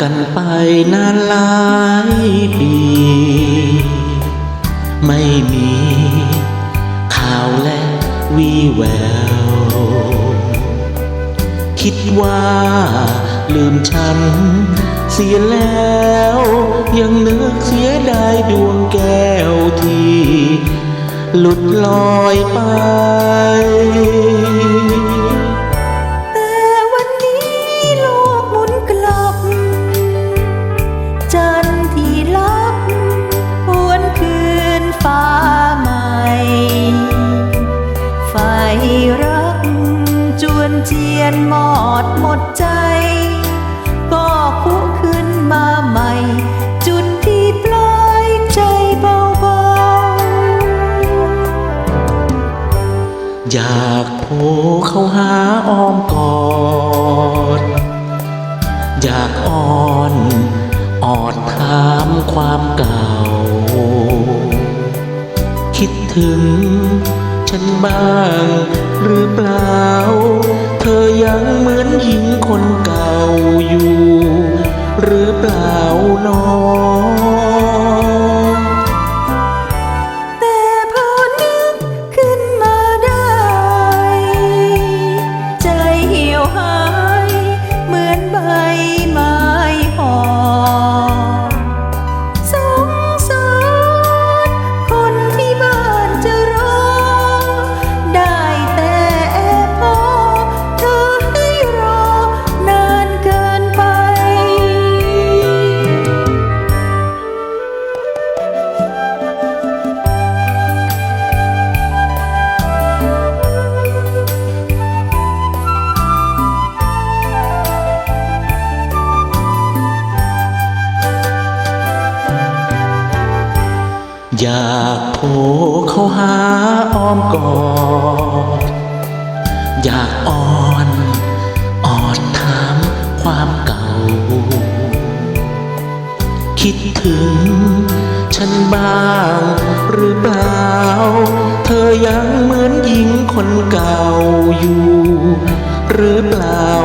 กันไปนานหลายปี ไม่มีข่าวและวีแวว คิดว่าลืมฉันเสียแล้ว ยังนึกเสียดายดวงแก้วที่ หลุดลอยไป อยากโผล่เข้าหาอ้อมกอด อยากอ้อนออดถามความเก่า คิดถึงฉันบ้างหรือเปล่า เธอยังเหมือนหญิงคนเก่าอยู่ หรือเปล่าน้อง อยากโผล่เข้าหาอ้อมกอดอยากอ่อนออดถามความเก่า คิดถึงฉันบ้างหรือเปล่า เธอยังเหมือนหญิงคนเก่าอยู่ หรือเปล่า